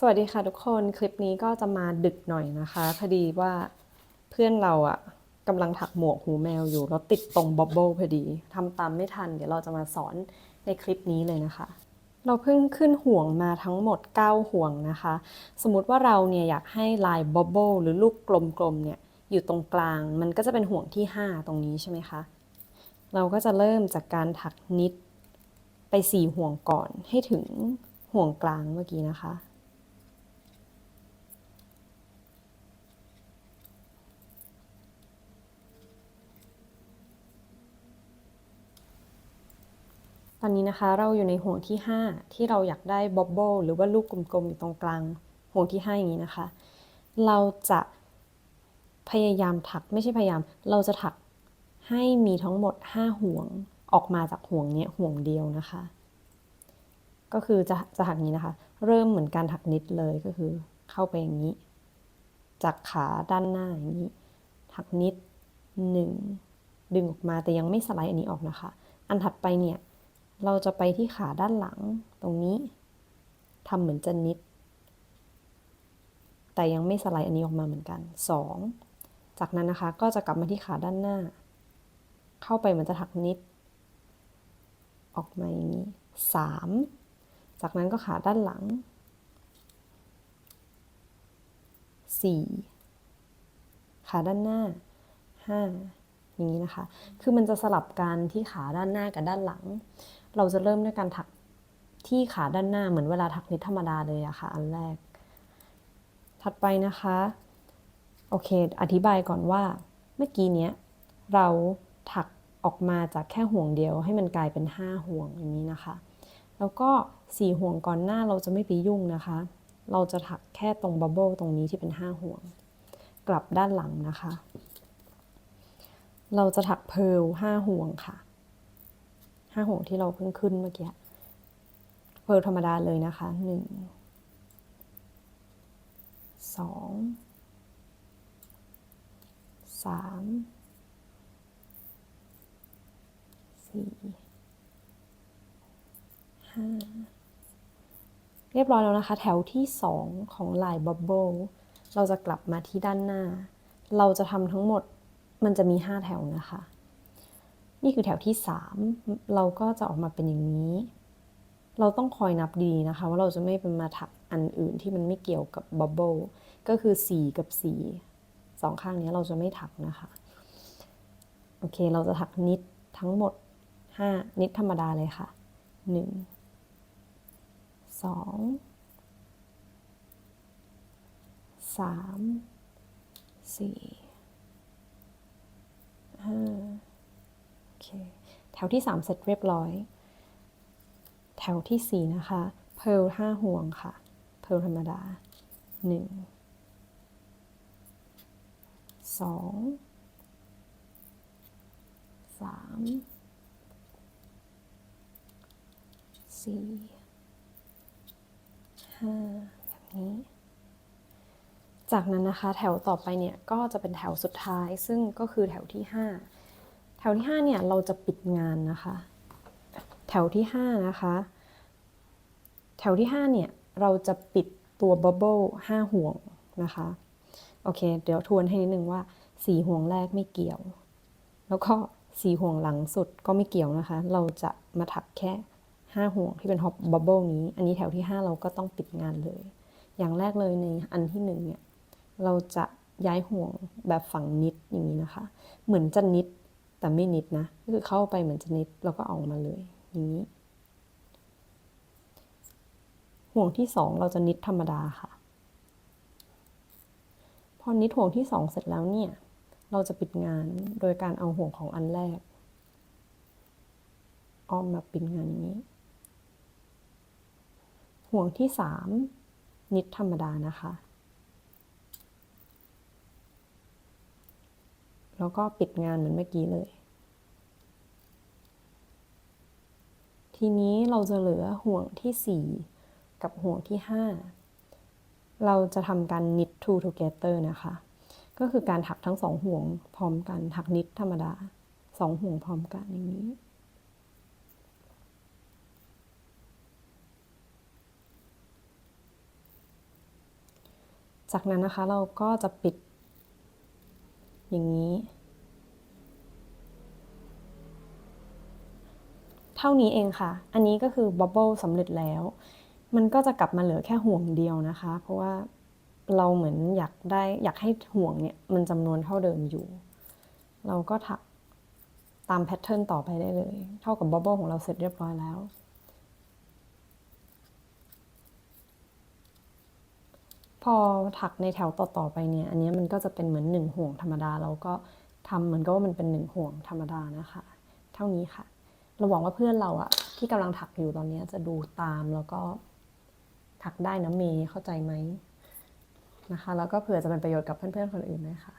สวัสดีค่ะทุกคนคลิปนี้ก็จะมาดึกหน่อยนะคะพอดีว่าเพื่อนเราอะกำลังถักหมวกหูแมวอยู่แล้วติดตรงบับเบิลพอดีทำตามไม่ทัน เดี๋ยวเราจะมาสอนในคลิปนี้เลยนะคะ เราเพิ่งขึ้นห่วงมาทั้งหมด 9 ห่วงนะคะ สมมติว่าเราเนี่ยอยากให้ลายบับเบิลหรือลูกกลมๆเนี่ยอยู่ตรงกลาง มันก็จะเป็นห่วงที่ 5 ตรงนี้ใช่ไหมคะเราก็จะเริ่มจากการถักนิดไป 4 ห่วงก่อนให้ถึงห่วงกลางเมื่อกี้นะคะ ต อนนี้นะคะเราอยู่ในห่วงที่ 5 ที่เราอยากได้บ๊อบเบิลหรือว่าลูกกลมๆอยู่ตรงกลางห่วงที่ 5 อย่างนี้นะคะ เราจะพยายามถักไม่ใช่พยายาม เราจะถักให้มีทั้งหมด 5 ห่วงออกมาจากห่วงนี้ห่วงเดียวนะคะ ก็คือจะจะถักนี้นะคะ เริ่มเหมือนการถักนิดเลยก็คือ เข้าไปอย่างนี้ จากขาด้านหน้าอย่างนี้ ถักนิดหนึ่งดึงออกมาแต่ยังไม่สไลด์อันนี้ออกนะคะ อันถัดไปเนี่ย เราจะไปที่ขาด้านหลังตรงนี้ทำเหมือนจะนิด แต่ยังไม่สไลด์อันนี้ออกมาเหมือนกัน 2. จากนั้นนะคะก็จะกลับมาที่ขาด้านหน้า เข้าไปเหมือนจะถักนิด ออกมาอย่างนี้ 3. จากนั้นก็ขาด้านหลัง 4. ขาด้านหน้า 5. อย่างนี้นะคะ คือมันจะสลับกันที่ขาด้านหน้ากับด้านหลัง เราจะเริ่มด้วยการถักที่ขาด้านหน้าเหมือนเวลาถักนิดธรรมดาเลยอะค่ะอันแรก ถัดไปนะคะ โอเค อธิบายก่อนว่า เมื่อกี้เนี้ยเราถักออกมาจากแค่ห่วงเดียว ให้มันกลายเป็น 5 ห่วงอย่างนี้นะคะ แล้วก็ 4 ห่วงก่อนหน้าเราจะไม่ไปยุ่งนะคะ เราจะถักแค่ตรงบับเบิลตรงนี้ที่เป็น 5 ห่วง กลับด้านหลังนะคะ เราจะถักเพร์ลห้าห่วงค่ะ ห้าห่วงที่เราเพิ่งขึ้นเมื่อกี้เพร์ลธรรมดาเลยนะคะหนึ่งสองสามสี่ห้าเรียบร้อยแล้วนะคะ แถวที่สองของลายบับเบิลเราจะกลับมาที่ด้านหน้า เราจะทำทั้งหมดมันจะมี5แถวนะคะ นี่คือแถวที่ 3 เราก็จะออกมาเป็นอย่างนี้ เราต้องคอยนับดีนะคะ ว่าเราจะไม่เป็นมาถักอันอื่นที่มันไม่เกี่ยวกับบับเบิลก็คือ 4 กับ 4 สองข้างนี้เราจะไม่ถักนะคะ โอเคเราจะถักนิดทั้งหมด 5 นิดธรรมดาเลยค่ะ 1 2 3 4ห้าโอ เคแถวที่สามเสร็จเรียบร้อย แถวที่สี่นะคะ เพลห้าห่วงค่ะ เพลธรรมดาหนึ่งสองสามสี่ห้าแบบนี้ จากนั้นนะคะ แถวต่อไปเนี่ย ก็จะเป็นแถวสุดท้ายซึ่งก็คือแถวที่ 5 วที่5เนี่ยเราจะปิดงานนะคะ แถวที่5นะคะ แถวที่5เนี่ยเราจะปิดตัวบับเบิล5ห่วงนะคะ โอเค เดี๋ยวทวนให้นิดนึงว่า 4 ห่วงแรกไม่เกี่ยว แล้วก็ 4 ห่วงหลังสุดก็ไม่เกี่ยวนะคะ เราจะมาถักแค่ 5 ห่วงที่เป็นฮอปบับเบิลนี้ อันนี้แถวที่ 5 เราก็ต้องปิดงานเลย อย่างแรกเลยในอันที่หนึ่งเนี่ยเราจะย้ายห่วงแบบฝั่งนิดอย่างนี้นะคะ เหมือนจะนิด แต่ไม่นิดนะก็คือเข้าไปเหมือนจะนิดแล้วก็ออกมาเลยอย่างนี้ ห่วงที่สองเราจะนิดธรรมดาค่ะ พอนิดห่วงที่สองเสร็จแล้วเนี่ย เราจะปิดงานโดยการเอาห่วงของอันแรก อ้อมมาปิดงานอย่างนี้ ห่วงที่สามนิดธรรมดานะคะ แล้วก็ปิดงานเหมือนเมื่อกี้เลย ทีนี้เราจะเหลือห่วงที่ 4 กับห่วงที่ 5 เราจะทำการ knit two together นะคะ ก็คือการถักทั้งสองห่วงพร้อมกัน ถักนิดธรรมดาสองห่วงพร้อมกันอย่างนี้จากนั้นนะคะเราก็จะปิดอย่างนี้ เท่านี้เองค่ะ อันนี้ก็คือบับเบิลสำเร็จแล้ว มันก็จะกลับมาเหลือแค่ห่วงเดียวนะคะ เพราะว่าเราเหมือนอยากได้อยากให้ห่วงเนี่ยมันจำนวนเท่าเดิมอยู่ เราก็ถักตามแพทเทิร์นต่อไปได้เลย เท่ากับบับเบิลของเราเสร็จเรียบร้อยแล้ว พอถักในแถวต่อๆไปเนี่ย อันนี้มันก็จะเป็นเหมือนหนึ่งห่วงธรรมดา เราก็ทำเหมือนกับว่ามันเป็นหนึ่งห่วงธรรมดานะคะ เท่านี้ค่ะ เราหวังว่าเพื่อนเราอะที่กำลังถักอยู่ตอนนี้จะดูตามแล้วก็ถักได้นะเมย์เข้าใจไหมนะคะ แล้วก็เผื่อจะเป็นประโยชน์กับเพื่อนๆคนอื่นด้วยค่ะ